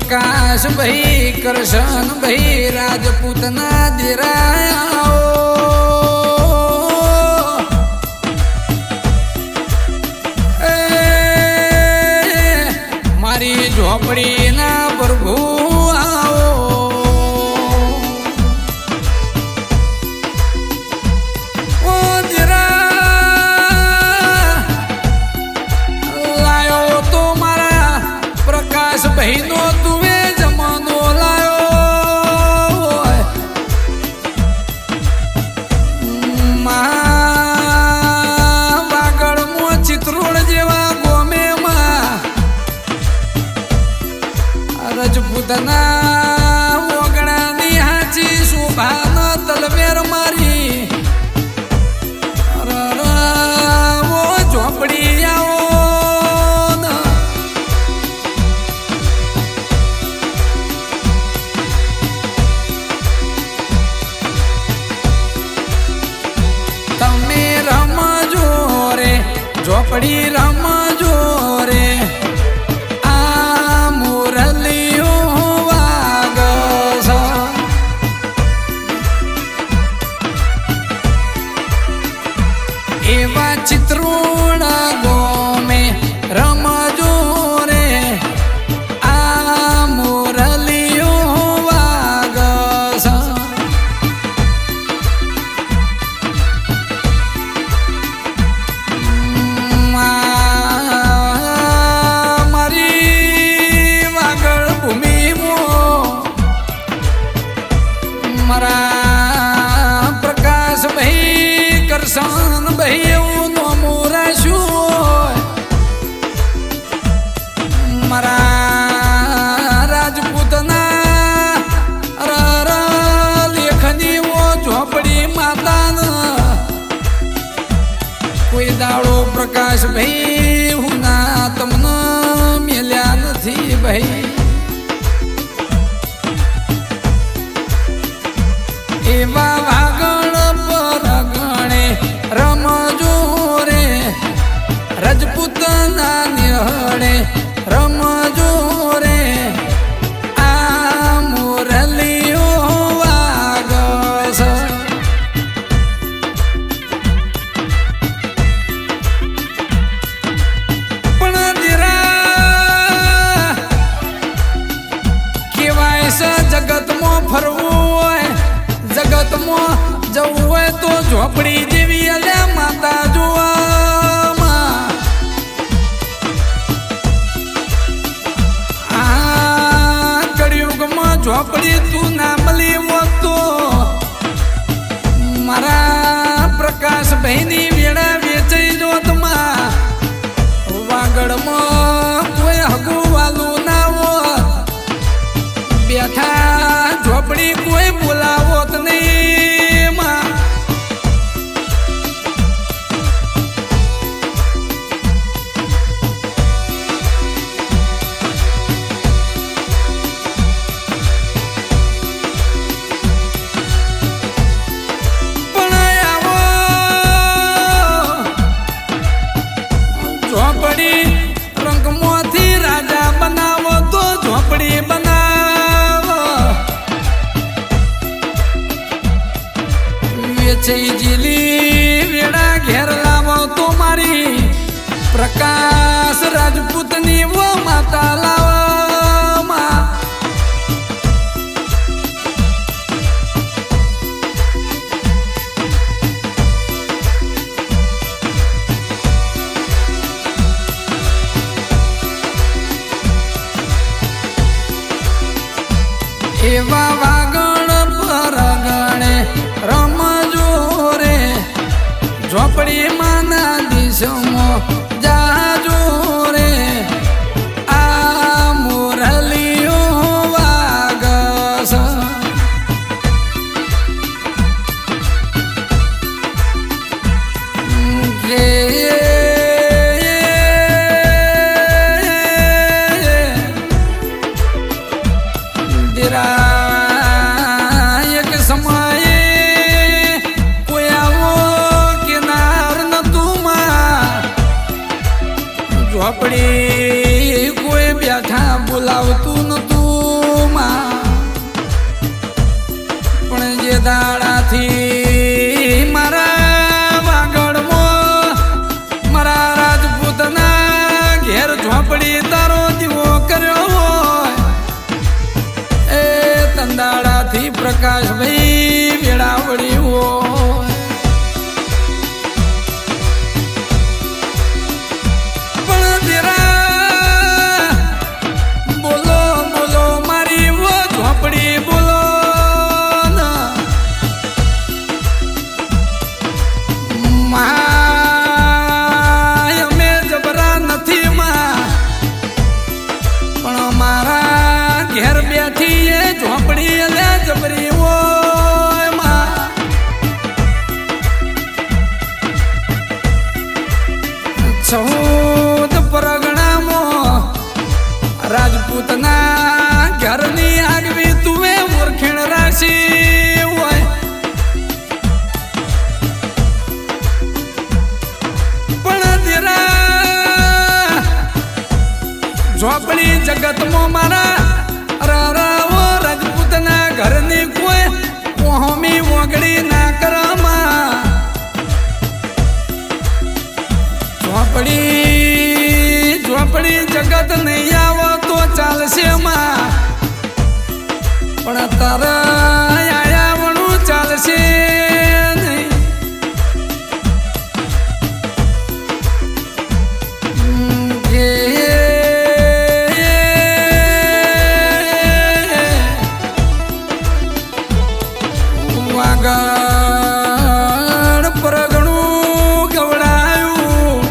પ્રકાશ ભાઈ કરશન ભાઈ રાજપૂતના દિરાયા રજપૂતના ઓગણાની હાચી શોભાના મારી. ઝોપડી આવો તમે રમજો રે ઝોપડી રમજો પ્રકાશ ભાઈ હું ના તમને મેલ્યા નથી ભાઈ. એવા તો જેવી અલે માતા જોવામાં. આ કળિયુગમાં ઝોપડી તું ના મળી વસ્તુ મારા પ્રકાશ ભાઈની વેળા વેચાઈ જોતમાં વાગડમાં કોઈ હગું વાલું ના હોત. બેઠા ઝોપડી કોઈ બોલાવોત નહીં. વેચાઈ જીલી વેડા લાવો તો મારી પ્રકાશ રાજપૂતની વો માતા લાવો. દાડાથી મારા વાગડમાં મારા રાજપૂતના ઘેર ઝોપડી તારો દીવો કર્યો હોય. એ તંદાડાથી પ્રકાશભાઈ જગતમાં મારા રારાઓ રાજપૂતના ઘરની કોઈ કોહમી વગડી ના કરવામાં ઝોપડી ઝોપડી જગત નહીં આવો તો ચાલશે માં. પણ તારા વાગડ પરગણું ગવડાયું.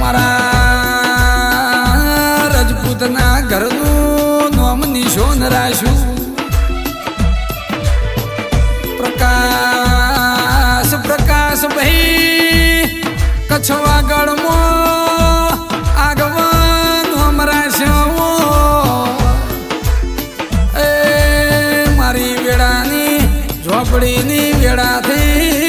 મારા રજપૂતના ઘરનું નોમ નિશોન રાખ્યું. પ્રકાશ પ્રકાશ ભાઈ કચ્છ વાગડ આપણીની વેળાથી